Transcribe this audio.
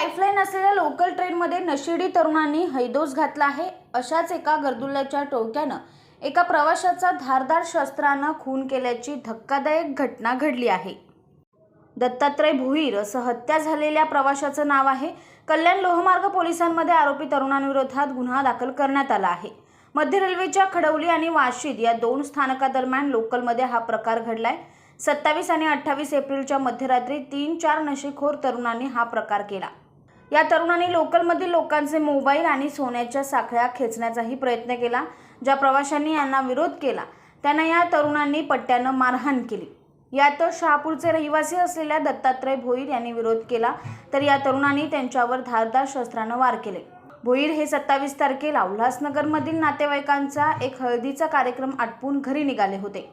आईफलाईन असलेल्या लोकल ट्रेनमध्ये नशिडी तरुणांनी हैदोस घातला आहे. अशाच एका गर्दुल्याच्या टोक्यानं एका प्रवाशाचा धारदार शस्त्रानं खून केल्याची धक्कादायक घटना घडली आहे. दत्तात्रय भुईर असं हत्या झालेल्या प्रवाशाचं नाव आहे. कल्याण लोहमार्ग पोलिसांमध्ये आरोपी तरुणांविरोधात गुन्हा दाखल करण्यात आला आहे. मध्य रेल्वेच्या खडवली आणि वाशीद या दोन स्थानकादरम्यान लोकलमध्ये हा प्रकार घडलाय. सत्तावीस आणि अठ्ठावीस एप्रिलच्या मध्यरात्री तीन चार नशेखोर तरुणांनी हा प्रकार केला. या तरुणांनी लोकलमधील लोकांचे मोबाईल आणि सोन्याच्या साखळ्या खेचण्याचाही प्रयत्न केला ज्या प्रवाशांनी यांना विरोध केला. त्यांना या तरुणांनी पट्ट्यानं मारहाण केली. यात शहापूरचे रहिवासी असलेल्या दत्तात्रय भोईर यांनी विरोध केला तर या तरुणांनी त्यांच्यावर धारदार शस्त्रानं वार केले. भोईर हे सत्तावीस तारखेला उल्हासनगरमधील नातेवाईकांचा एक हळदीचा कार्यक्रम आटपून घरी निघाले होते.